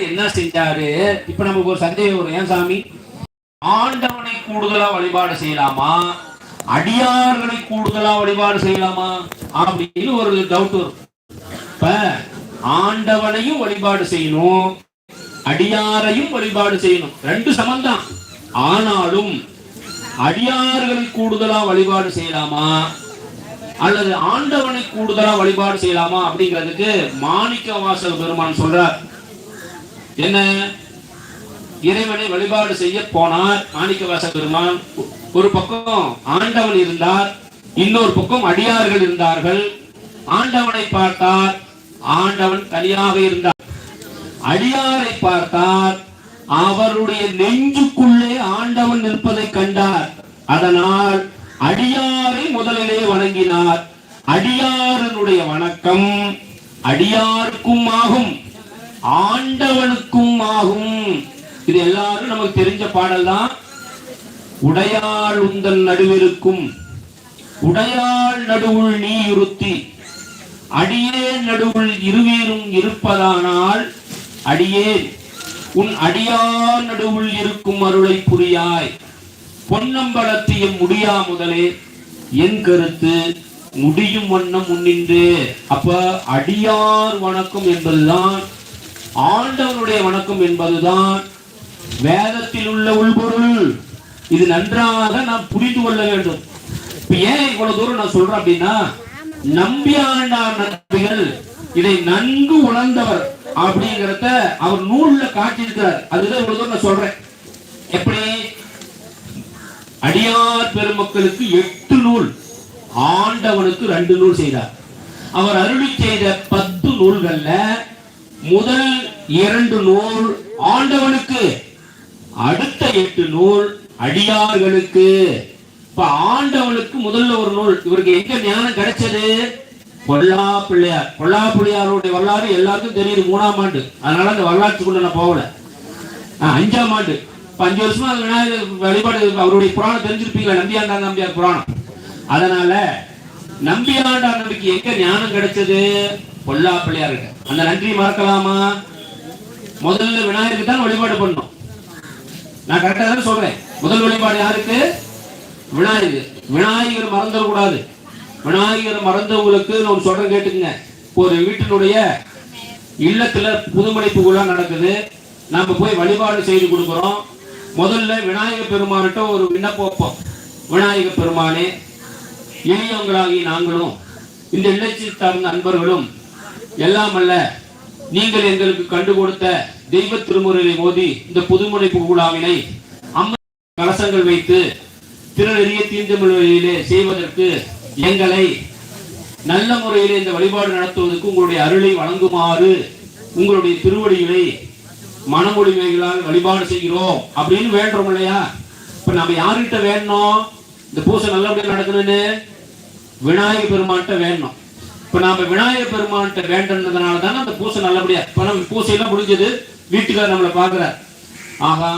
என்ன செஞ்சாரு? இப்ப நமக்கு ஒரு சந்தேகம் வரும். ஏன் சாமி? ஆண்டவனை கூடுதலா வழிபாடு செய்யலாமா? அடியார்களை கூடுதலா வழிபாடு செய்யலாமா? அப்படின்னு ஒரு டவுட் வரும். இப்ப ஆண்டவனையும் வழிபாடு செய்யணும் அடியாரையும் வழிபாடு செய்யணும். ரெண்டு சமந்தான் ஆனாலும் அடியார்களை கூடுதலா வழிபாடு செய்யலாமா? அல்லது ஆண்டவனை கூடுதலா வழிபாடு செய்யலாமா அப்படிங்கிறதுக்கு மாணிக்க வாசல் பெருமான் சொல்றார். என்ன? இறைவனை வழிபாடு செய்ய போனார் மாணிக்கவாச பெருமான். ஒரு பக்கம் ஆண்டவன் இருந்தார் இன்னொரு பக்கம் அடியார்கள் இருந்தார்கள். ஆண்டவனை பார்த்தார் ஆண்டவன் தனியாக இருந்தார். அடியாரை பார்த்தார் அவருடைய நெஞ்சுக்குள்ளே ஆண்டவன் நிற்பதை கண்டார். அதனால் அடியாரை முதலிலே வணங்கினார். அடியாரனுடைய வணக்கம் அடியாருக்கும் ஆகும். ஆண்டவனுக்கும் ஆகும். இது எல்லாரும் நமக்கு தெரிஞ்ச பாடல் தான் உடையாள் உந்தன் நடுவிருக்கும். உடையாள் நடுவுள் நீ இருத்தி. அடியே நடுவுள் இருவீரும் இருப்பதானால் அடியே உன் அடியார் நடுவுள் இருக்கும் அருளை புரியாய். பொன்னம்பலத்தையும் முடியா முதலே. என் கருத்து முடியும் வண்ணம் முன்னின்று. அப்ப அடியார் வணக்கம் என்பதுதான் ஆண்டவனுடைய வணக்கம் என்பதுதான் வேதத்தில் உள்ள உள்பொருள். இது நன்றாக நாம் புரிந்து கொள்ள வேண்டும். இப்ப ஏன் இவ்வளவு தூரம் நான் சொல்றேன் அப்படின்னா நம்பி ஆண்டார் நம்பிகள் இதை நன்கு உணர்ந்தவர் அப்படிங்கறத அவர் நூல்ல காட்டியிருக்கிறார். அதுதான் இவ்வளவு தூரம் நான் சொல்றேன். எப்படி? அடியார் பெருமக்களுக்கு எட்டு நூல் ஆண்டவனுக்கு ரெண்டு நூல் செய்தார். அவர் அருளி செய்த பத்து நூல்கள்ல முதல் இரண்டு நூல் ஆண்டவனுக்கு அடுத்த எட்டு நூல் அடியார்களுக்கு. இப்ப ஆண்டவனுக்கு முதல்ல ஒரு நூல் இவருக்கு எங்க ஞானம் கிடைச்சது? பொல்லா பிள்ளையார் பொல்லா பிள்ளையாருடைய வரலாறு எல்லாருக்கும் தெரியுது மூணாம் ஆண்டு. அதனால அந்த வரலாற்றுக்குள்ள நான் போகல. அஞ்சாம் ஆண்டு. இப்ப அஞ்சு வருஷமா விநாயகர் வழிபாடு அவருடைய புராணம் தெரிஞ்சிருப்பீங்களா? நம்பியாண்டார் நம்பியார் புராணம். அதனால நம்பியாண்டார் நம்பிக்கை எங்க ஞானம் கிடைச்சது? பொல்லா பிள்ளையாருக்கு அந்த நன்றி மறக்கலாமா? முதல்ல விநாயகருக்கு தான் வழிபாடு பண்ணணும். நான் கரெக்டா தான் சொல்றேன். முதல் வழிபாடு யாருக்கு? விநாயகர். விநாயகர் மறந்துடக்கூடாது. விநாயகர் மறந்தவங்களுக்கு நான் சொல்றேன் கேட்டுக்குங்க. ஒரு வீட்டினுடைய இல்லத்துல புதுமடைப்பு விழா நடக்குது. நம்ம போய் வழிபாடு செய்து கொடுக்குறோம். முதல்ல விநாயகர் பெருமான்கிட்ட ஒரு விண்ணப்பம் வைப்போம் விநாயகர் பெருமானே எளியவங்களாகி நாங்களும் இந்த இல்லச்சி சார்ந்த நண்பர்களும் எல்லாம் அல்ல நீங்கள் எங்களுக்கு கண்டு கொடுத்த தெய்வ திருமுறையை மோதி இந்த புதுமுனைப்பு விழாவினை அம்மன் கலசங்கள் வைத்து திருநெறிய தீர்ந்தமிழிலே செய்வதற்கு எங்களை நல்ல முறையிலே இந்த வழிபாடு நடத்துவதற்கு உங்களுடைய அருளை வழங்குமாறு உங்களுடைய திருவடிகளை மனமொழிமைகளால் வழிபாடு செய்கிறோம் அப்படின்னு வேண்டோம் இல்லையா? இப்ப நம்ம யார்கிட்ட வேணும் இந்த பூசை நல்லபடியாக நடக்கணும்னு விநாயகர் பெருமான்கிட்ட வேணும் இப்ப நாம விநாயகர் பெருமான்கிட்ட வேண்டதுனால தானே அந்த பூசை நல்லபடியா இப்ப நம்ம பூசையெல்லாம் முடிஞ்சது. வீட்டுக்காரர் நம்மளை பாக்குறார் ஆகா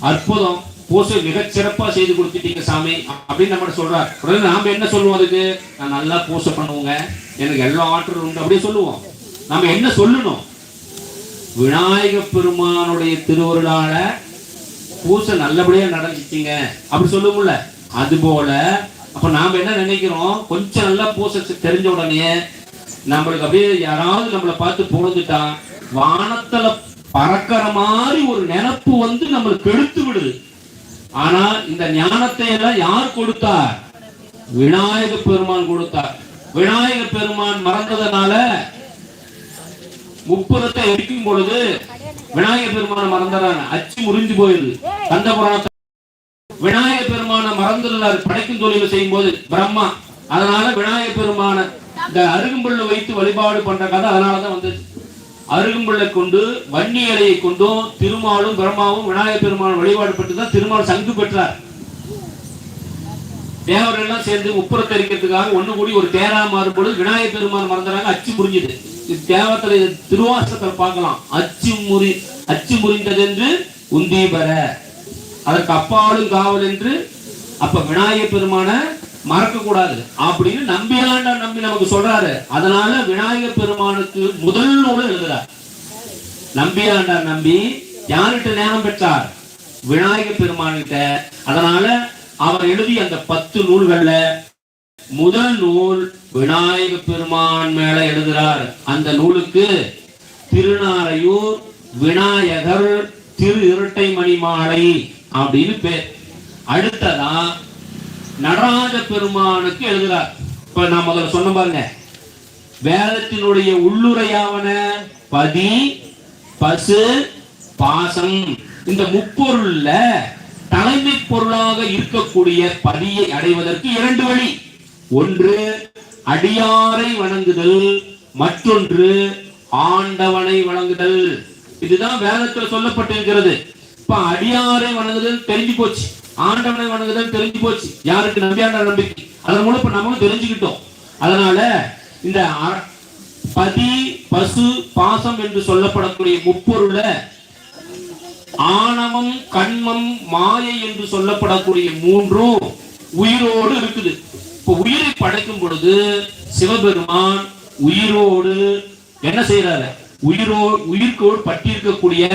அற்புதம். பூசை மிக சிறப்பா செய்து கொடுத்துட்டீங்க சாமி அப்படின்னு நம்ம சொல்றார். உடனே நாம என்ன சொல்லுவோம் அதுக்கு? நான் நல்லா பூசை பண்ணுவோங்க. எனக்கு எல்லா ஆற்றலும் உண்டு அப்படியே சொல்லுவோம். நாம என்ன சொல்லணும்? விநாயக பெருமானுடைய திருவருளால பூசை நல்லபடியா நடந்துச்சுங்க. அப்படி சொல்லுவோம்ல அது போல அப்ப நாம என்ன நினைக்கிறோம்? கொஞ்சம் நல்லா பூசை தெரிஞ்ச உடனே நம்மளுக்கு அப்படியே யாராவது நம்மளை பார்த்து பொழுதுட்டா வானத்துல பறக்கிற மாதிரி ஒரு நினப்பு வந்து நம்மளுக்கு எடுத்து விடுது. ஆனா இந்த ஞானத்தை எல்லாம் யார் கொடுத்தார் விநாயக பெருமான் கொடுத்தார் விநாயக பெருமான் மறந்ததுனால முப்புறத்தை எடுக்கும் பொழுது விநாயக பெருமான மறந்துறாங்க அச்சு முறிஞ்சு போயிருது. கந்த புராணத்தை விநாயகர் பெருமான மறந்துள்ளார். படைக்கும் தொழில் செய்யும் போது பிரம்மா. அதனால விநாயகர் பெருமான இந்த அருகும்புள்ள வைத்து வழிபாடு பண்ற கதை அதனாலதான் வந்துச்சு அருகம்புல்லை கொண்டு வன்னி இலையை கொண்டும் திருமாலும் பிரம்மாவும் விநாயக பெருமான வழிபாடு பட்டு தான் திருமால் சங்கு பெற்றார். தேவர்கள் எல்லாம் சேர்ந்து உப்புறத்தை எரிக்கிறதுக்காக ஒண்ணு கூடி ஒரு தேரா மாறும் பொழுது பெருமான் மறந்துறாங்க அச்சு முறிஞ்சது இது தேவத்துல இது பார்க்கலாம். அச்சு முறி அச்சு முறிந்ததென்று உந்தி பெற அதற்கு அப்பாலும் காவல் என்று அப்ப விநாயகர் பெருமான மறக்க கூடாது அப்படின்னு நம்பியாண்டா நம்பி நமக்கு சொல்றாரு. அதனால விநாயகர் பெருமானுக்கு முதல் நூல் எழுதுறார். நம்பியாண்டார் நம்பி யார்கிட்ட நேரம் பெற்றார்? விநாயக பெருமான்கிட்ட. அதனால அவர் எழுதிய அந்த பத்து நூல்கள்ல முதல் நூல் விநாயக பெருமான் மேல எழுதுறார். அந்த நூலுக்கு திருநாரையூர் விநாயகர் திரு இரட்டை மணி மாலை அப்படின்னு பேர். அடுத்ததா நடராஜ பெருமானுக்கு எழுதுறார். இப்ப நான் முதல்ல சொன்ன பாருங்க. வேதத்தினுடைய உள்ளுரையாவன பதி பசு பாசம். இந்த முப்பொருள்ல தலைமை பொருளாக இருக்கக்கூடிய பதியை அடைவதற்கு இரண்டு வழி. ஒன்று அடியாரை வணங்குதல். மற்றொன்று ஆண்டவனை வணங்குதல். இதுதான் வேதத்தில் சொல்லப்பட்டிருக்கிறது. இப்ப அடியாரை வணங்குதல் தெரிஞ்சு போச்சு. ஆண்டவனை வணங்குதல் தெரிஞ்சு போச்சு. யாருக்கு நம்பியாண்ட நம்பிக்கை? அதன் மூலம் இப்ப நம்மளும் தெரிஞ்சுக்கிட்டோம். அதனால இந்த பதி பசு பாசம் என்று சொல்லப்படக்கூடிய முப்பொருள ஆணவம் கண்மம் மாயை என்று சொல்லப்படக்கூடிய மூன்றும் உயிரோடு இருக்குது. இப்ப உயிரை படைக்கும் பொழுது சிவபெருமான் உயிரோடு என்ன செய்யறாரு உயிரோ உயிர்க்கோடு பட்டிருக்கக்கூடிய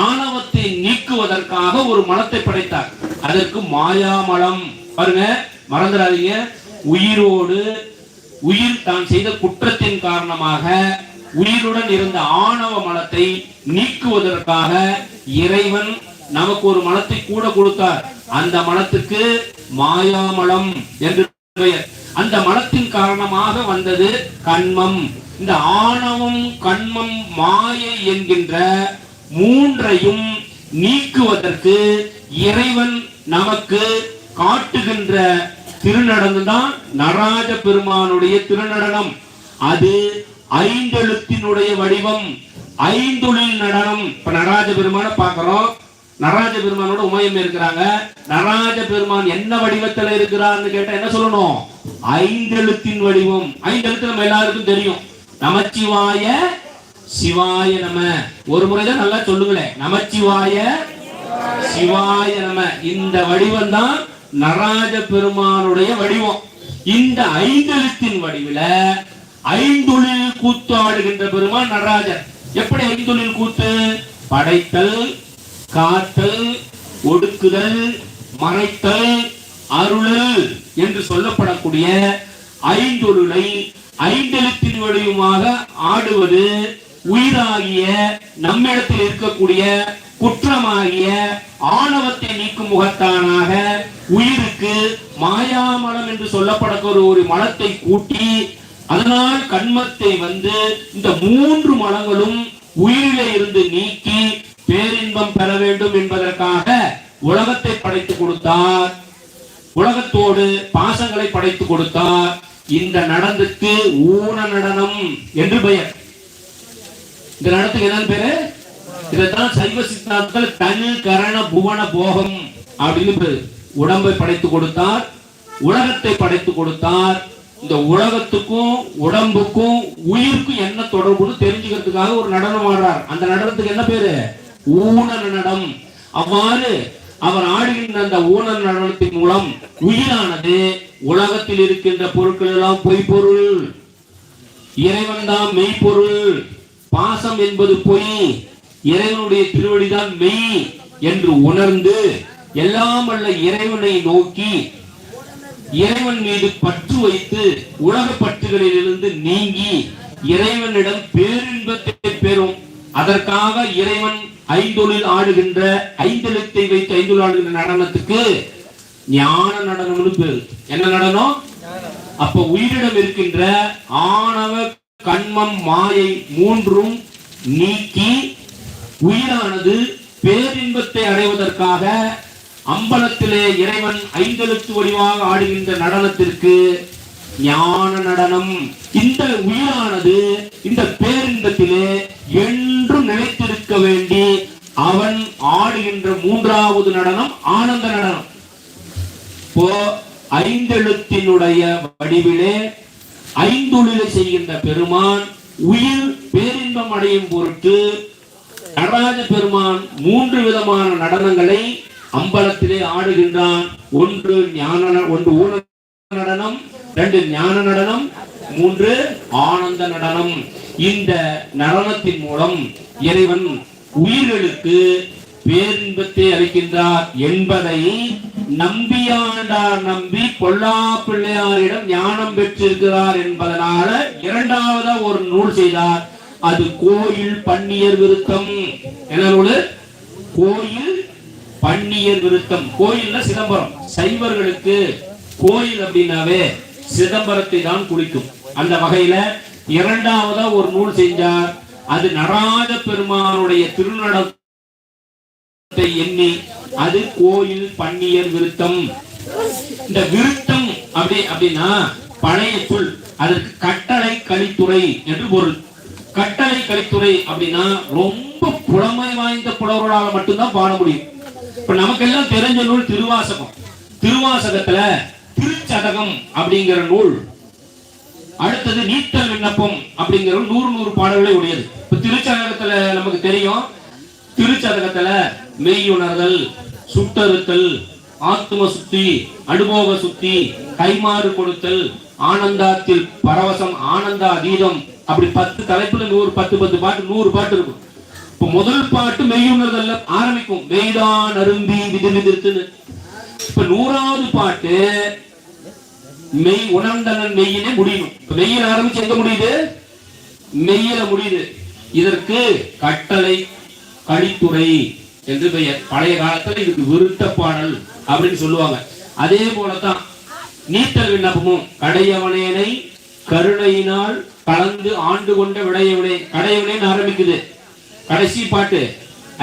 ஆணவத்தை நீக்குவதற்காக ஒரு மலத்தை படைத்தார். அதற்கு மாயாமலம். பாருங்க மறந்துடாதீங்க. உயிரோடு உயிர் தான் செய்த குற்றத்தின் காரணமாக உயிருடன் இருந்த ஆணவ மலத்தை நீக்குவதற்காக இறைவன் நமக்கு ஒரு மலத்தை கூட கொடுத்தார். அந்த மலத்துக்கு மாயாமலம் என்று பெயர். அந்த மலத்தின் காரணமாக வந்தது கண்மம். இந்த ஆணவம் கண்மம் மாயை என்கின்ற மூன்றையும் நீக்குவதற்கு இறைவன் நமக்கு காட்டுகின்ற திருநடனம் தான் நடராஜ பெருமானுடைய திருநடனம். அது ஐந்தெழுத்தினுடைய வடிவம் ஐந்தொழில் நடனம். இப்ப நடராஜ பெருமான பாக்குறோம் நடராஜ பெருமானோட உமயம் இருக்கிறாங்க. நடராஜ பெருமான் என்ன வடிவத்துல இருக்கிறார்னு கேட்டா என்ன சொல்லணும்? ஐந்தெழுத்தின் வடிவம். ஐந்தெழுத்து நம்ம எல்லாருக்கும் தெரியும். நமச்சிவாய சிவாய நம. ஒரு முறைதான் நல்லா சொல்லுங்களேன் நமச்சிவாய. சிவாய நம. இந்த வடிவம் தான் நடராஜ பெருமானுடைய வடிவம். இந்த ஐந்தெழுத்தின் வடிவில ஐந்தொழில் கூத்தாடுகின்ற பெருமான் நடராஜர். எப்படி ஐந்தொழில் கூத்து? படைத்தல் காத்தல் ஒடுக்குதல் மறைத்தல் அருளல் என்று சொல்லப்படக்கூடிய ஐந்தொழிலை ஐந்தெழுத்தின் வடிவமாக ஆடுவது உயிராகிய நம்மிடத்தில் இருக்கக்கூடிய குற்றமாகிய ஆணவத்தை நீக்கும் முகத்தானாக உயிருக்கு மாயாமலம் என்று சொல்லப்படக்கூடிய ஒரு மலத்தை கூட்டி அதனால் கண்மத்தை வந்து இந்த மூன்று மலங்களும் உயிரிலே இருந்து நீக்கி பேரின்பம் பெற வேண்டும் என்பதற்காக உலகத்தை படைத்து கொடுத்தார். உலகத்தோடு பாசங்களை படைத்து கொடுத்தார். இந்த நடனத்துக்கு ஊன நடனம் என்று பெயர். இந்த நடனத்துக்கு என்னன்னு பேரு? இதைத்தான் சைவ சித்தாந்தத்தில் தனி கரண புவன போகம் அப்படின்னு பேரு. உடம்பை படைத்து கொடுத்தார் உலகத்தை படைத்து கொடுத்தார். இந்த உலகத்துக்கும் உடம்புக்கும் உயிருக்கும் என்ன தொடர்புன்னு தெரிஞ்சுக்கிறதுக்காக ஒரு நடனம் ஆடுறார். அந்த நடனத்துக்கு என்ன பேரு? ஊன நடம் அவ்வாறு அவர் ஆடுகின்ற அந்த ஊனல் நடனத்தின் மூலம் உயிரானது உலகத்தில் இருக்கின்ற பொருட்கள் எல்லாம் பொய்ப்பொருள். இறைவன் தான் மெய்ப்பொருள். பாசம் என்பது பொய். இறைவனுடைய திருவடிதான் மெய் என்று உணர்ந்து எல்லாம் வல்ல இறைவனை நோக்கி இறைவன் மீது பற்று வைத்து உலக பற்றுகளிலிருந்து நீங்கி இறைவனிடம் பேரின்பத்தை பெறும். அதற்காக இறைவன் ஐந்தொழில் ஆடுகின்ற ஐந்தெழுத்தை வைத்து ஐந்தொழில் ஆடுகின்ற நடனத்துக்கு ஞான நடனம்னு பேரு. என்ன நடனம்? அப்ப உயிரிடம் இருக்கின்ற ஆணவ கண்மம் மாயை மூன்றும் நீக்கி உயிரானது பேரின்பத்தை அடைவதற்காக அம்பலத்திலே இறைவன் ஐந்தெழுத்து வடிவாக ஆடுகின்ற நடனத்திற்கு ஞான நடனம். இந்த உயிரானது இந்த பேரின்பத்திலே என்றும் நிலைத்திருக்க வேண்டி அவன் ஆடுகின்ற மூன்றாவது நடனம் ஆனந்த நடனம். இப்போ ஐந்தெழுத்தினுடைய வடிவிலே ஐந்தொழிலை செய்கின்ற பெருமான் உயிர் பேரின்பம் அடையும் பொருட்டு நடராஜ பெருமான் மூன்று விதமான நடனங்களை அம்பலத்திலே ஆடுகின்றான். ஒன்று ஞான ந- ஒன்று ஊன நடனம் ரெண்டு ஞான நடனம் மூன்று ஆனந்த நடனம். இந்த நடனத்தின் மூலம் இறைவன் உயிர்களுக்கு பேரின்பத்தை அளிக்கின்றார் என்பதை நம்பியாண்டார் நம்பி பொல்லா பிள்ளையாரிடம் ஞானம் பெற்றிருக்கிறார் என்பதனால இரண்டாவதா ஒரு நூல் செய்தார். அது கோயில் பன்னியர் விருத்தம். என்ன நூல் கோயில் பன்னியர் விருத்தம். கோயில்ல சிதம்பரம். சைவர்களுக்கு கோயில் அப்படின்னாவே சிதம்பரத்தை தான் குறிக்கும். அந்த வகையில இரண்டாவதா ஒரு நூல் செஞ்சார். அது நடராஜ பெருமானுடைய திருநடத்தை எண்ணி அது கோயில் பன்னியர் விருத்தம். இந்த விருத்தம் அப்படி அப்படின்னா பழைய சொல் அதற்கு கட்டளை கலித்துறை என்று பொருள். கட்டளை கலித்துறை அப்படின்னா ரொம்ப புலமை வாய்ந்த புலவர்களால் மட்டும்தான் பாட முடியும். இப்ப நமக்கெல்லாம் தெரிஞ்ச நூல் திருவாசகம். திருவாசகத்துல திருச்சதகம் அப்படிங்கிற நூல். அடுத்தது நீட்டல் விண்ணப்பம் அப்படிங்கிற நூறு நூறு பாடல்களை உடையது. இப்ப திருச்சதகத்துல நமக்கு தெரியும். திருச்சதகத்துல மெய்யுணர்தல் சுட்டறுத்தல் ஆத்ம சுத்தி அனுபவ சுத்தி கைமாறு கொடுத்தல் ஆனந்தாத்தில் பரவசம் ஆனந்த அதீதம். அப்படி பத்து தலைப்புல நூறு பத்து பத்து பாட்டு நூறு பாட்டு இருக்கும். இப்ப முதல் பாட்டு மெய்யுணர்தல்ல ஆரம்பிக்கும். மெய்தான் அரும்பி விதி விதிர்த்துன்னு. இப்ப நூறாவது பாட்டு மெய் உணர்ந்தனன் மெய்யினே முடியணும் இப்ப மெய்யில் ஆரம்பிச்சு எங்க முடியுது? மெய்யில முடியுது. இதற்கு கட்டளை கடித்துறை என்று பெயர் பழைய காலத்துல இதுக்கு விருத்த பாடல் அப்படின்னு சொல்லுவாங்க. அதே போலதான் நீட்டல் விண்ணப்பமும் கடையவனேனை கருணையினால் கலந்து ஆண்டு கொண்ட விடையவனே கடையவனேன்னு ஆரம்பிக்குது. கடைசி பாட்டு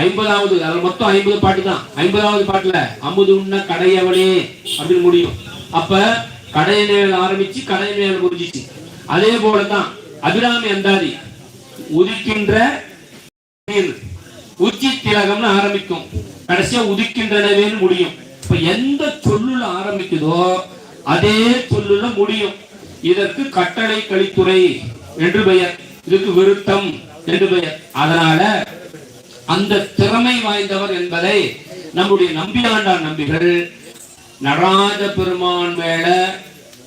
ஐம்பதாவது அதுல மொத்தம் ஐம்பது பாட்டு தான். ஐம்பதாவது பாட்டுல அமுது உண்ண கடையவனே அப்படின்னு முடியும். அப்ப கடைய கடையநேல் ஆரம்பிச்சு கடைய கடையநேல் முடிஞ்சிச்சு. அதே போலதான் அபிராமி அந்தாதி உதிக்கின்ற நீர். உச்சி திலகம்னு ஆரம்பிக்கும். கடைசியா உதிக்கின்றனவேன்னு முடியும். இப்ப எந்த சொல்லுல ஆரம்பிக்குதோ அதே சொல்லுல முடியும். இதற்கு கட்டளை கழித்துறை என்று பெயர். இதுக்கு விருத்தம் என்று பெயர். அதனால அந்த திறமை வாய்ந்தவர் என்பதை நம்முடைய நம்பியாண்டார் நம்பிகள் நடராஜ பெருமான் மேல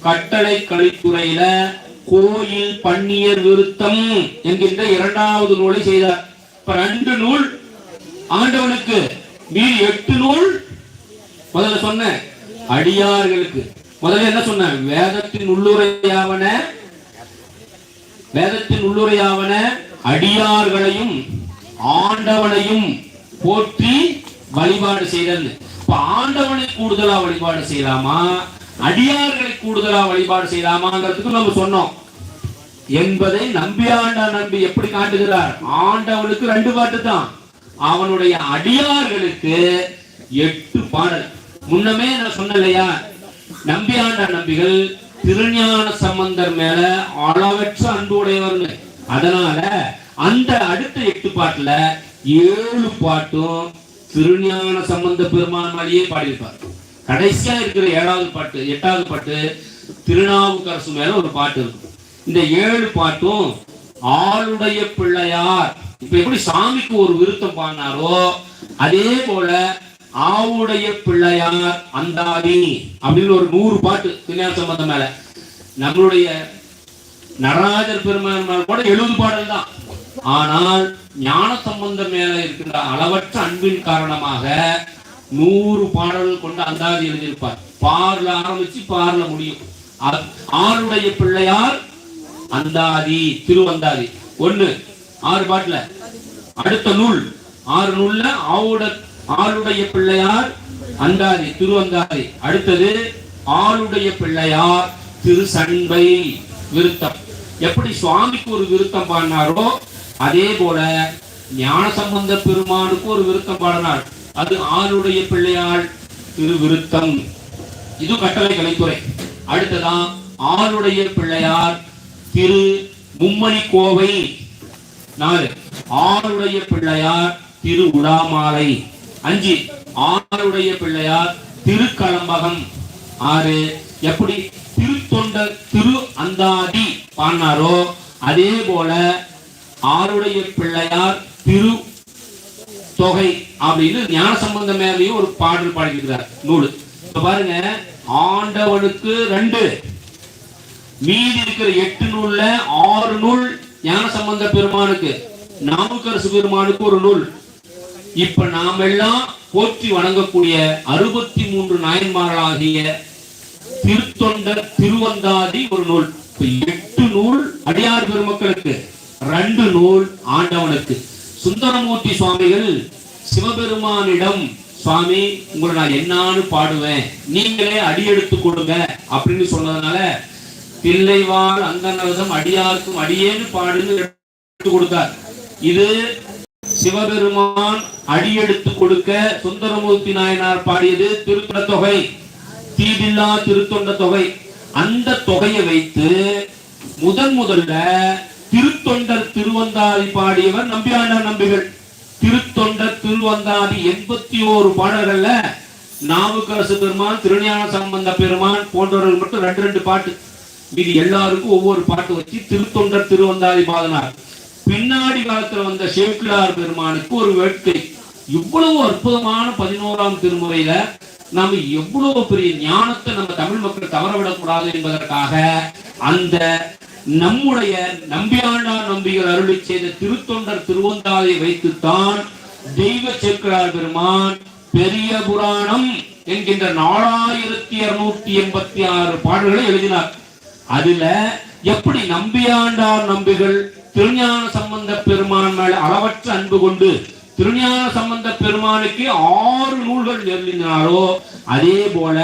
கட்டளை கழித்துறையில கோயில் பன்னியர் விருத்தம் என்கின்ற இரண்டாவது நூலை செய்தார். இப்ப ரெண்டு நூல் ஆண்டவனுக்கு மீறி எட்டு நூல் முதல்ல சொன்ன அடியார்களுக்கு. முதல்ல என்ன சொன்ன? வேதத்தின் உள்ளுரையாவன வேதத்தின் உள்ளுரையாவன அடியார்களையும் ஆண்டவனையும் போற்றி வழிபாடு செய்தல் இப்ப ஆண்டவனை கூடுதலா வழிபாடு செய்யலாமா? அடியார்களை கூடுதலா வழிபாடு செய்யலாமாங்கிறதுக்கு நம்ம சொன்னோம். என்பதை நம்பி ஆண்டா நம்பி எப்படி காட்டுகிறார்? ஆண்டவனுக்கு ரெண்டு பாட்டு தான். அவனுடைய அடியார்களுக்கு எட்டு பாடல். முன்னமே நான் சொன்னேன் இல்லையா நம்பியாண்டா நம்பிகள் திருஞான சம்பந்தர் மேல அளவற்ற அன்பு உடையவர்னு அதனால அந்த அடுத்த எட்டு பாட்டுல ஏழு பாட்டும் திருஞான சம்பந்த பெருமான் மேலேயே பாடியிருப்பார். கடைசியா இருக்கிற ஏழாவது பாட்டு எட்டாவது பாட்டு திருநாவுக்கரசு மேல ஒரு பாட்டு இருக்கும். இந்த ஏழு பாட்டும் ஆளுடைய பிள்ளையார் இப்ப எப்படி சாமிக்கு ஒரு விருத்தம் பாடினாரோ அதே போல ஆவுடைய பிள்ளையார் அந்தாதி அப்படின்னு ஒரு நூறு பாட்டு திருஞான சம்பந்தம் மேல. நம்மளுடைய நடராஜர் பெருமான் கூட எழுபது பாடல் தான். ஆனால் ஞான சம்பந்தம் மேல இருக்கின்ற அளவற்ற அன்பின் காரணமாக நூறு பாடல்கள் கொண்டு அந்தாதி எழுதியிருப்பார். பார்ல ஆரம்பிச்சு பார்ல முடியும். ஆளுடைய பிள்ளையார் அந்தாதி திருவந்தாதி. ஒண்ணு ஆறு பாட்டுல. அடுத்த நூல். ஆறு நூல்ல ஆவுட ஆளுடைய பிள்ளையார் அந்தாதி திருவந்தாதி. அடுத்தது ஆளுடைய பிள்ளையார் திரு சண்பை விருத்தம். எப்படி சுவாமிக்கு ஒரு விருத்தம் பாடினாரோ அதே போல ஞான சம்பந்த பெருமானுக்கு ஒரு விருத்தம் பாடினார். அது ஆளுடைய பிள்ளையார் திரு விருத்தம் இது கட்டளை கலைத்துறை. அடுத்ததான் ஆளுடைய பிள்ளையார் திரு மும்மணி கோவை நாலு ஆணுடைய பிள்ளையார் திரு உடாமாலை அஞ்சு ஆணுடைய பிள்ளையார் திருக்களம்பகம் ஆறு எப்படி? திருத்தொண்ட திரு அந்தாதி பாடினாரோ அதே போல ஆருடைய பிள்ளையார் திரு தொகை அப்படின்னு ஞான சம்பந்த மேலேயும் ஒரு பாடல் பாடிக்கிறார் நூல் இப்ப பாருங்க ஆண்டவனுக்கு ரெண்டு. மீதி இருக்கிற எட்டு நூல்ல ஆறு நூல் ஞான சம்பந்த பெருமானுக்கு நாமக்கரசு பெருமானுக்கு ஒரு நூல். இப்ப நாம் எல்லாம் போற்றி வணங்கக்கூடிய அறுபத்தி மூன்று நாயன்மார்களாகிய திருத்தொண்டர் திருவந்தாதி ஒரு நூல். இப்ப எட்டு நூல் அடியார் பெருமக்களுக்கு ரெண்டு நூல் ஆண்டவனுக்கு. சுந்தரமூர்த்தி சுவாமிகள் சிவபெருமானிடம் சுவாமி உங்களை நான் என்னான்னு பாடுவேன். நீங்களே அடி எடுத்து கொடுங்க. அப்படின்னு சொன்னதுனால தில்லைவாழ் அந்தனரதம் அடியாருக்கும் அடியேன்னு பாடுன்னு எடுத்து கொடுத்தார். இது சிவபெருமான் அடியெடுத்து கொடுக்க சுந்தரமூர்த்தி நாயனார் பாடியது திருத்தொண்ட தொகை தீடில்லா திருத்தொண்ட தொகை. அந்த தொகையை வைத்து முதன் முதல்ல திருத்தொண்டர் திருவந்தாதி பாடியவர் நம்பியாண்டார் நம்பிகள். திருத்தொண்டர் திருவந்தாதி எண்பத்தி ஓரு பாடல்கள்ல நாவுக்கரசு பெருமான் திருஞான சம்பந்த பெருமான் போன்றவர்கள் மட்டும் ரெண்டு ரெண்டு பாட்டு. மீதி எல்லாருக்கும் ஒவ்வொரு பாட்டு வச்சு திருத்தொண்டர் திருவந்தாதி பாதனார். பின்னாடி காலத்துல வந்த சேக்கிழார் பெருமானுக்கு ஒரு வேட்கை. இவ்வளவு அற்புதமான பதினோராம் திருமுறையில நாம எவ்வளவு பெரிய ஞானத்தை நம்ம தமிழ் மக்கள் தவறவிடக்கூடாது என்பதற்காக அந்த நம்முடைய நம்பியாண்டார் நம்பிகள் அருளி செய்த திருத்தொண்டர் திருவந்தாதை வைத்துத்தான் தெய்வ சேக்கிழார் பெருமான் பெரிய புராணம் என்கின்ற நாலாயிரத்தி இருநூத்தி எண்பத்தி ஆறு பாடல்களை எழுதினார். அதுல எப்படி நம்பியாண்டார் நம்பிகள் திருஞான சம்பந்த பெருமான் மேல அளவற்ற அன்பு கொண்டு திருஞான சம்பந்த பெருமானுக்கு ஆறு நூல்கள் எழுதினாரோ அதே போல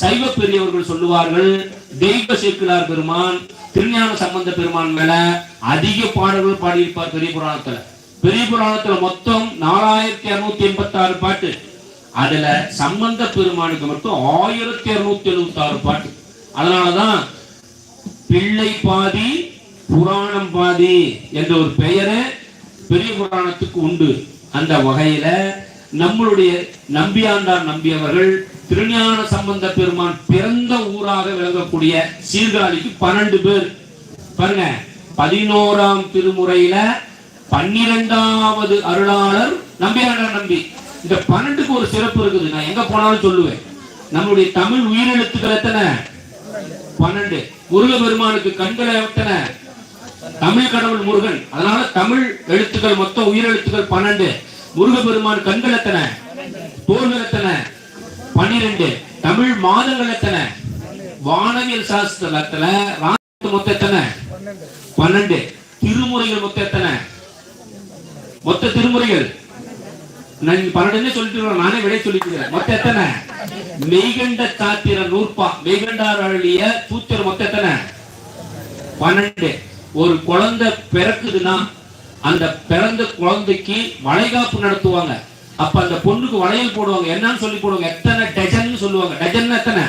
சைவ பெரியவர்கள் சொல்லுவார்கள் தெய்வ சேக்கிலார் பெருமான் திருஞான சம்பந்த பெருமான் மேல அதிக பாடல்கள் பாடியிருப்பார் பெரிய புராணத்துல. பெரிய புராணத்துல மொத்தம் நாலாயிரத்தி இருநூத்தி எண்பத்தி ஆறு பாட்டு. அதுல சம்பந்த பெருமானுக்கு மட்டும் ஆயிரத்தி இருநூத்தி எழுபத்தி ஆறு பாட்டு. அதனாலதான் பிள்ளை பாதி புராணம் பாதி என்ற ஒரு பெயரை பெரிய புராணத்துக்கு உண்டு. அந்த வகையில நம்மளுடைய நம்பியாண்டார் நம்பியவர்கள் திருஞான சம்பந்த பெருமான் பிறந்த ஊராக விளங்கக்கூடிய சீர்காழிக்கு பன்னெண்டு பேர். பாருங்க பதினோராம் திருமுறையில பன்னிரெண்டாவது அருளாளர் நம்பியாண்டார் நம்பி. இந்த பன்னெண்டுக்கு ஒரு சிறப்பு இருக்குது. நான் எங்க போனாலும் சொல்லுவேன். நம்மளுடைய தமிழ் உயிரெழுத்துக்கள் எத்தனை? பன்னெண்டு. முருக பெருமானுக்கு கண்களை எத்தனை தமிழ் கடவுள் முருகன். அதனால தமிழ் எழுத்துக்கள் மொத்தம் உயிரெழுத்துக்கள் பன்னெண்டு. முருக பெருமான் கண்கள் எத்தனை தோல்கள் எத்தனை பன்னிரெண்டு. தமிழ் மாதங்கள் எத்தனை வானவியல் சாஸ்திரத்துல ராமத்து மொத்தம் எத்தனை? பன்னெண்டு. திருமுறைகள் மொத்தம் எத்தனை? மொத்த திருமுறைகள். நான் நீங்க பன்னெண்டுன்னு சொல்லிட்டு நானே விடை சொல்லிக்கிறேன். மொத்தம் எத்தனை? மெய்கண்ட தாத்திர நூற்பா. மெய்கண்டார் அழிய சூத்திரம் மொத்தம் எத்தனை? பன்னெண்டு. ஒரு குழந்தை பிறக்குதுன்னா அந்த பிறந்த குழந்தைக்கு வளைகாப்பு நடத்துவாங்க. அப்ப அந்த பொண்ணுக்கு வளையல் போடுவாங்க. என்னன்னு சொல்லி போடுவாங்க. எத்தனை டஜன் சொல்லுவாங்க. டஜன் எத்தனை?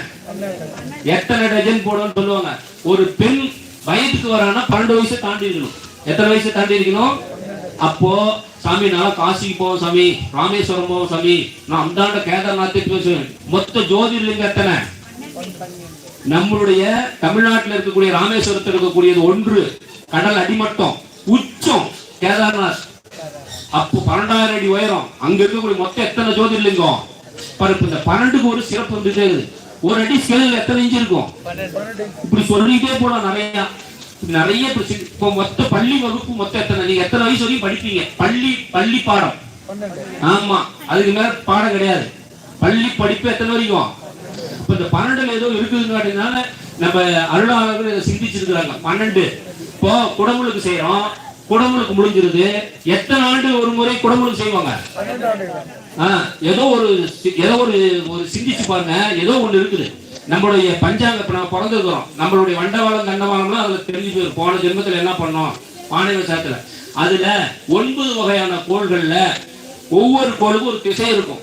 எத்தனை டஜன் போடுவோம்னு சொல்லுவாங்க. ஒரு பெண் வயதுக்கு வரானா பன்னெண்டு வயசு தாண்டி இருக்கணும் எத்தனை வயசு தாண்டி இருக்கணும் அப்போ சாமி நான் காசிக்கு போவோம் சாமி. ராமேஸ்வரம் போவோம் சாமி. நான் அந்தாண்ட கேதார்நாத்துக்கு பேசுவேன் மொத்த ஜோதிர்லிங்க எத்தனை? நம்மளுடைய தமிழ்நாட்டில் இருக்கக்கூடிய ராமேஸ்வரத்தில் இருக்கக்கூடியது ஒன்று. கடல் அடிமட்டம். உச்சம். கேதார்நாத். அப்போ பன்னெண்டாயிரம் அடி உயரம். அங்க இருக்கக்கூடிய மொத்தம் எத்தனை ஜோதிர்லிங்கம்? பாருங்க இந்த பன்னெண்டுக்கு ஒரு சிறப்பு இருந்துட்டே இருக்குது. ஒரு அடி ஸ்கேல் எத்தனை இன்ச்சு இருக்கும்? இப்படி சொல்லிட்டே போலாம் நிறைய. நிறைய இப்போ மொத்த பள்ளி வகுப்பு மொத்தம் எத்தனை? நீங்க எத்தனை வயசு வரைக்கும் படிப்பீங்க? பள்ளி பள்ளி பாடம். ஆமா. அதுக்கு மேல பாடம் கிடையாது. பள்ளி படிப்பு எத்தனை வரைக்கும்? இப்ப இந்த பன்னெண்டுல ஏதோ இருக்குதுங்காட்டினால நம்ம அருளாளர்கள் இதை சிந்திச்சிருக்கிறாங்க. பன்னெண்டு. இப்போ குடமுழுக்கு செய்யறோம் குடமுழுக்கு முடிஞ்சிருது. எத்தனை ஆண்டு ஒரு முறை குடமுழுக்கு செய்வாங்க? ஏதோ ஒரு ஏதோ ஒரு ஒரு சிந்திச்சு பாருங்க. ஏதோ ஒண்ணு இருக்குது. நம்மளுடைய பஞ்சாங்க இப்ப நம்ம பிறந்திருக்கிறோம் நம்மளுடைய வண்டவாளம் கண்டவாளம்லாம் அதுல தெரிஞ்சு போயிடும் போன ஜென்மத்துல என்ன பண்ணோம்? பானை விவசாயத்துல அதுல ஒன்பது வகையான கோள்கள்ல ஒவ்வொரு கோளுக்கும் ஒரு திசை இருக்கும்.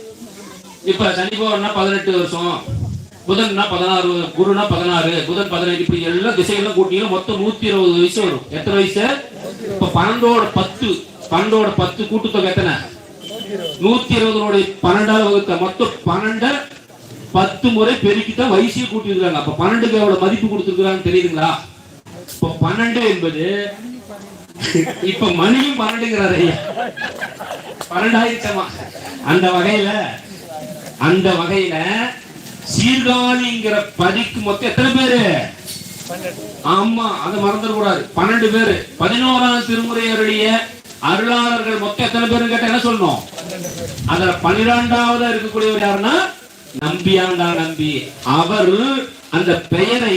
இப்ப சனி பகவான்னா பதினெட்டு வருஷம் புதன்னா பதினாறு குருனா பதினாறு புதன் பதினெட்டு இப்படி எல்லா திசைகளும் கூட்டிங்கன்னா மொத்தம் நூத்தி இருபது வயசு வரும். எத்தனை வயசு? இப்ப பன்னெண்டோட பத்து பன்னெண்டோட பத்து கூட்டுத்தொகை எத்தனை? நூத்தி இருபதனுடைய பன்னெண்டாவது வகுத்த மொத்தம் பன்னெண்ட பத்து முறை பெருக்கி தான் வயசையே கூட்டியிருக்காங்க அப்ப பன்னெண்டுக்கு எவ்வளவு மதிப்பு கொடுத்துருக்காங்கன்னு தெரியுதுங்களா? இப்ப பன்னெண்டு என்பது இப்ப மணியும் பன்னெண்டுங்கிறாரு ஐயா. பன்னெண்டாயிரத்தமா அந்த வகையில அந்த வகையில சீர்காழிங்கிற பதிக்கு மொத்தம் எத்தனை பேரு? ஆமா அதை மறந்துடக்கூடாது பன்னெண்டு பேரு. பதினோராம் திருமுறையருடைய அருளாளர்கள் மொத்தம் எத்தனை பேருன்னு கேட்டா என்ன சொல்லணும்? அதுல பன்னிரெண்டாவதா இருக்கக்கூடியவர் யாருன்னா நம்பியாண்டா நம்பி. அவர் அந்த பெயரை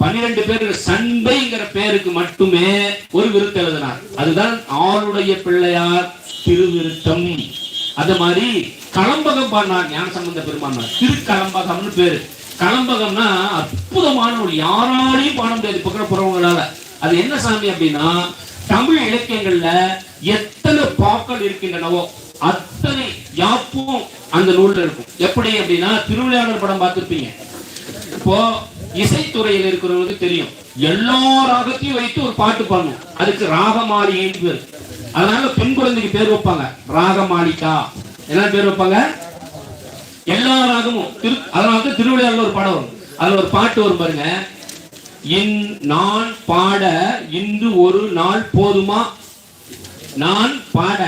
பன்னிரண்டு பேர் சண்பைங்கிற பெயருக்கு மட்டுமே ஒரு விருத்தம் எழுதினார். அதுதான் ஆளுடைய பிள்ளையார் திருவிருத்தம். அது மாதிரி களம்பகம் பாடினார் ஞான சம்பந்த பெருமான் திருக்களம்பகம்னு பேரு. களம்பகம்னா அற்புதமான ஒரு யாராலையும் பாட முடியாது பக்கம் புறவங்களால. அது என்ன சாமி அப்படின்னா தமிழ் இலக்கியங்கள்ல எத்தனை பாக்கள் இருக்கின்றனவோ அத்தனை யாப்பும் அந்த நூல்ல இருக்கும். எப்படி அப்படின்னா திருவிளையாடல் படம் பார்த்திருப்பீங்க. இப்போ இசைத்துறையில் இருக்கிறவங்களுக்கு தெரியும். எல்லா ராகத்தையும் வைத்து ஒரு பாட்டு பண்ணும் அதுக்கு ராகமாளிகைன்னு பேர். அதனால பெண் குழந்தைக்கு பேர் வைப்பாங்க. ராகமாளிகா என்ன பேர் வைப்பாங்க? எல்லா ராகமும் திரு அதனால தான் திருவிளையாடல ஒரு படம் வரும். அதுல ஒரு பாட்டு வரும் பாருங்க. இன் நான் பாட இன்று ஒரு நாள் போதுமா? நான் பாட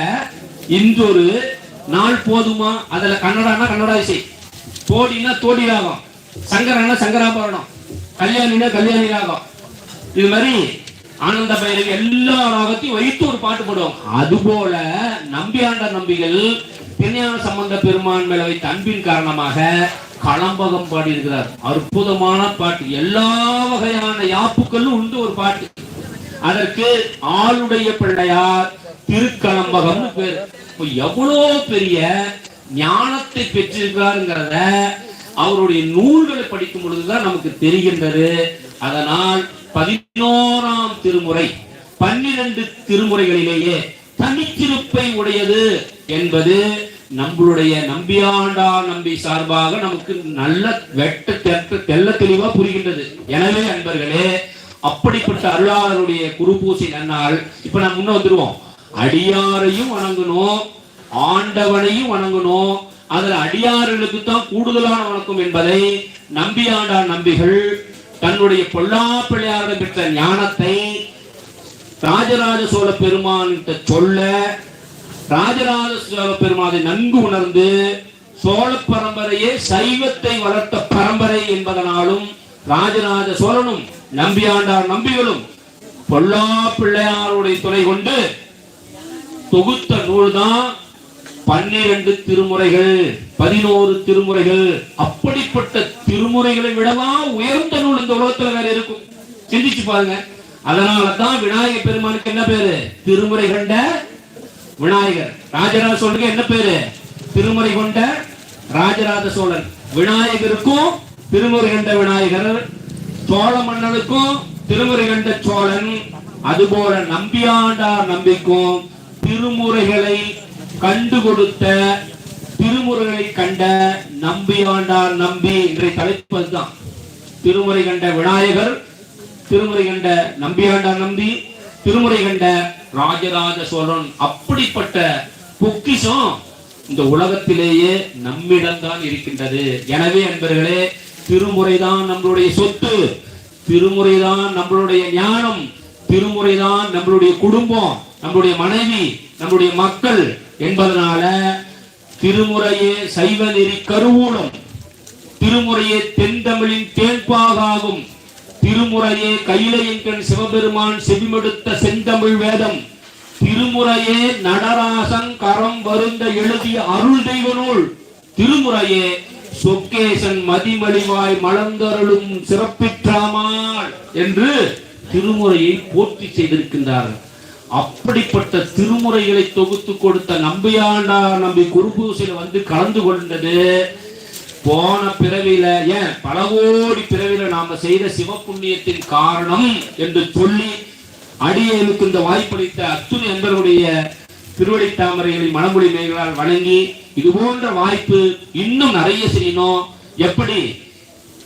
இன்றொரு நாள் போதுமா? அதுல கன்னடானா கன்னடா இசை. தோடினா தோடி ராகம் சங்கரனா சங்கராபரணம். கல்யாணினா கல்யாணி ராகம் இது மாதிரி ஆனந்த பைரவி எல்லா ராகத்தையும் வைத்து ஒரு பாட்டு போடுவாங்க. அதுபோல நம்பியாண்ட நம்பிகள் திருஞான சம்பந்த பெருமான் மேல வைத்த அன்பின் காரணமாக களம்பகம் பாடி இருக்கிறார் அற்புதமான பாட்டு. எல்லா வகையான யாப்புக்களும் உண்டு ஒரு பாட்டு. அதற்கு ஆளுடைய பிள்ளையார் திருக்கலம்பகம் பேர். இப்ப எவ்வளவு பெரிய ஞானத்தை பெற்றிருக்கிறாருங்கிறத அவருடைய நூல்களை படிக்கும் பொழுதுதான் நமக்கு தெரிகின்றது. அதனால் பதினோராம் திருமுறை பன்னிரண்டு திருமுறைகளிலேயே தனிச்சிருப்பை உடையது என்பது நம்மளுடைய நம்பியாண்டா நம்பி சார்பாக நமக்கு நல்ல வெட்ட தெட்ட தெல்ல தெளிவா புரிகின்றது. எனவே அன்பர்களே அப்படிப்பட்ட அருளாளருடைய குரு பூசி நன்னால் இப்ப நம்ம முன்ன வந்துருவோம். அடியாரையும் வணங்கணும் ஆண்டவனையும் வணங்கணும் அதுல அடியார்களுக்கு தான் கூடுதலான வணக்கம் என்பதை நம்பி ஆண்டார் நம்பிகள். தன்னுடைய பொல்லா பிள்ளையாரிடம் பெற்ற ஞானத்தை ராஜராஜ சோழ பெருமான் சொல்ல ராஜராஜ சோழ பெருமானை நன்கு உணர்ந்து சோழ பரம்பரையே சைவத்தை வளர்த்த பரம்பரை என்பதனாலும் ராஜராஜ சோழனும் நம்பியாண்டார் நம்பிகளும் பொல்லா பிள்ளையாருடைய துணை கொண்டு தொகுத்த நூல்தான் பன்னிரண்டு திருமுறைகள் பதினோரு திருமுறைகள். அப்படிப்பட்ட திருமுறைகளை விடவா உயர்ந்த நூல் இந்த உலகத்துல வேற இருக்கும். சிந்திச்சு பாருங்க. அதனாலதான் விநாயகர் பெருமானுக்கு என்ன பேரு? திருமுறை கொண்ட விநாயகர். ராஜராஜ சோழனுக்கு என்ன பேரு? திருமுறை கொண்ட ராஜராஜ சோழன். விநாயகருக்கும் திருமுறை கண்ட விநாயகர் சோழ மன்னனுக்கும் திருமுறை கண்ட சோழன். அதுபோல நம்பியாண்டார் நம்பிக்கும். திருமுறைகளை கண்டு கொடுத்த திருமுறைகளை கண்ட நம்பியாண்டார் நம்பி இன்றைய தலைப்பு அதுதான். திருமுறை கண்ட விநாயகர் திருமுறை கண்ட நம்பியாண்டார் நம்பி திருமுறை கண்ட ராஜராஜ சோழன் அப்படிப்பட்ட பொக்கிஷம் இந்த உலகத்திலேயே நம்மிடம்தான் இருக்கின்றது. எனவே அன்பர்களே திருமுறைதான் நம்மளுடைய சொத்து திருமுறைதான் நம்மளுடைய ஞானம் திருமுறைதான் நம்மளுடைய குடும்பம் நம்மளுடைய மனைவி நம்மளுடைய மக்கள் என்பதனால திருமுறையே சைவ நெறி கருவூலம். திருமுறையே தென்தமிழின் தேன்பாகாகும். திருமுறையே கையிலையங்கன் சிவபெருமான் செவிமெடுத்த செந்தமிழ் வேதம். திருமுறையே நடராசன் கரம் வருந்த எழுதிய அருள் தெய்வ நூல். திருமுறையே சொக்கேசன் மதிமலிவாய் மலர்ந்தருளும் சிறப்பிற்றாமாள் என்று திருமுறையை போற்றி செய்திருக்கின்றார்கள். அப்படிப்பட்ட திருமுறைகளை தொகுத்து கொடுத்த நம்பியாண்டா நம்பி குருபூசையில் வந்து கலந்து கொண்டது போன பிறவியில ஏன்? பல கோடி பிறவியில நாம செய்த சிவப்புண்ணியத்தின் காரணம் என்று சொல்லி அடியேனுக்கு இந்த வாய்ப்பளித்த அத்துணை அன்பர்களுடைய திருவடி தாமரைகளை மனமொழி மேலால் வணங்கி இது போன்ற வாய்ப்பு இன்னும் நிறைய செய்யணும். எப்படி?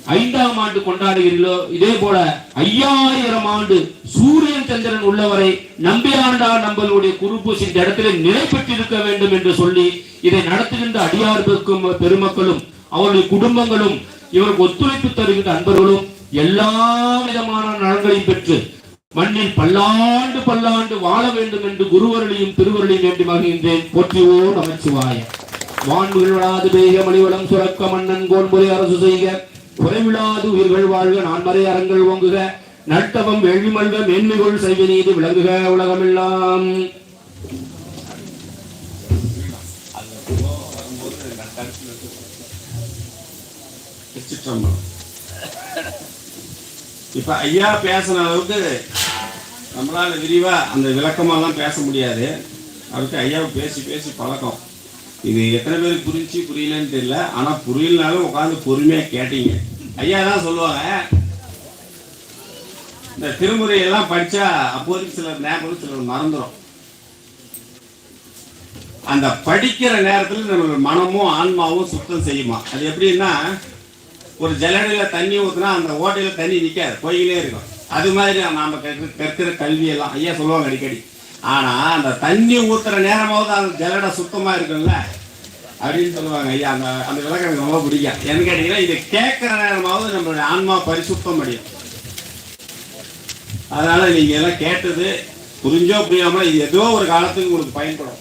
ஐந்தாம் ஆண்டு கொண்டாடுகிறீர்களோ? இதே போல ஐயாயிரம் ஆண்டு சூரியன் சந்திரன் உள்ளவரை நம்பியாண்டா நம்மளுடைய குருபூசி இந்த இடத்துல நிலை பெற்றிருக்க வேண்டும் என்று சொல்லி இதை நடத்துகின்ற அடியார்களுக்கும் பெருமக்களும் அவருடைய குடும்பங்களும் இவருக்கு ஒத்துழைப்பு தருகின்ற அன்பர்களும் எல்லா விதமான நலன்களையும் பெற்று மண்ணில் பல்லாண்டு பல்லாண்டு வாழ வேண்டும் என்று குருவர்களையும் திருவர்களையும் வேண்டி மகிழ்ந்தேன் போற்றிவோ நமச்சிவாய வான்முகில் வளாது பெய்க மணிவளம் சுரக்க மன்னன் கோன்புரை அரசு செய்க. குறைவிடாது உயிர்கள் வாழ்க நான்மறை அறங்கள் ஓங்குக நட்டவம் வெள்ளிமல்க மேன்மைகள் செய்வ நீதி விளங்குக உலகமெல்லாம். இப்ப ஐயா பேசின அளவுக்கு நம்மளால விரிவா அந்த விளக்கமாலாம் பேச முடியாது. அவருக்கு ஐயாவை பேசி பேசி பழக்கம். இது எத்தனை பேருக்கு புரிஞ்சு புரியலன்னு தெரியல. ஆனா புரியலனாலும் உட்காந்து பொறுமையாக கேட்டீங்க. ஐயா தான் சொல்லுவாங்க இந்த திருமுறையெல்லாம் படிச்சா அப்போதைக்கு சிலர் ஞாபகம் சிலர் மறந்துடும் அந்த படிக்கிற நேரத்தில் நம்ம மனமும் ஆன்மாவும் சுத்தம் செய்யுமா? அது எப்படின்னா ஒரு ஜலடையில் தண்ணி ஊற்றுனா அந்த ஓட்டையில தண்ணி நிற்காது போய்கிட்டே இருக்கும். அது மாதிரி நாம கற்க கற்கிற கல்வியெல்லாம் ஐயா சொல்லுவாங்க அடிக்கடி. ஆனா அந்த தண்ணி ஊத்துற நேரமாவது அந்த ஜல்லடை சுத்தமா இருக்கும்ல? அப்படின்னு சொல்லுவாங்க. ஐயா அந்த அந்த விளக்கம் எனக்கு ரொம்ப பிடிக்கும். என்ன கேட்டீங்கன்னா இதை கேட்கிற நேரமாவது நம்மளுடைய ஆன்மா பரிசுத்தம் அடையும். அதனால நீங்க எல்லாம் கேட்டது புரிஞ்சோ புரியாமல இது ஏதோ ஒரு காலத்துக்கு உங்களுக்கு பயன்படும்.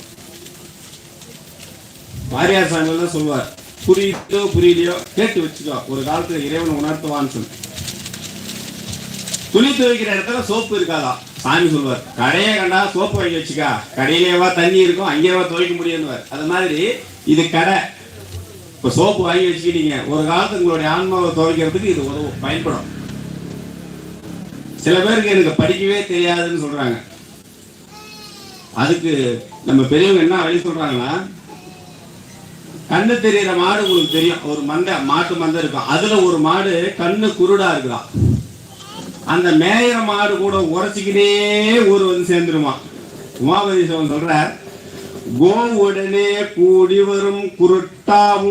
வாரியார் சாமியில் தான் சொல்லுவார் புரியுதோ புரியலையோ கேட்டு வச்சுக்கோ. ஒரு காலத்துல இறைவன் உணர்த்துவான்னு சொல்லி துணி துவைக்கிற இடத்துல சோப்பு இருக்காதா சாமி சொல்லுவார் கடையை கண்டா சோப்பு வாங்கி வச்சுக்கா. கடையிலேவா தண்ணி இருக்கும் அங்கேயேவா துவைக்க முடியும்னுவார். அது மாதிரி இது கடை. இப்போ சோப்பு வாங்கி வச்சுக்கிட்டீங்க. ஒரு காலத்து உங்களுடைய ஆன்மாவை துவைக்கிறதுக்கு இது உதவும் பயன்படும். சில பேருக்கு எனக்கு படிக்கவே தெரியாதுன்னு சொல்றாங்க. அதுக்கு நம்ம பெரியவங்க என்ன வழி சொல்றாங்கன்னா கண்ணு தெரியற மாடு உங்களுக்கு தெரியும். ஒரு மந்தை மாட்டு மந்தை இருக்கும். அதுல ஒரு மாடு கண்ணு குருடா இருக்குதான் அந்த மேயிற மாடு கூட உரைச்சிக்கிட்டே ஊர் வந்து சேர்ந்துருவான் உமாபதி சிவன் சொல்ற கோ உடனே கூடி வரும் குருட்டாவும்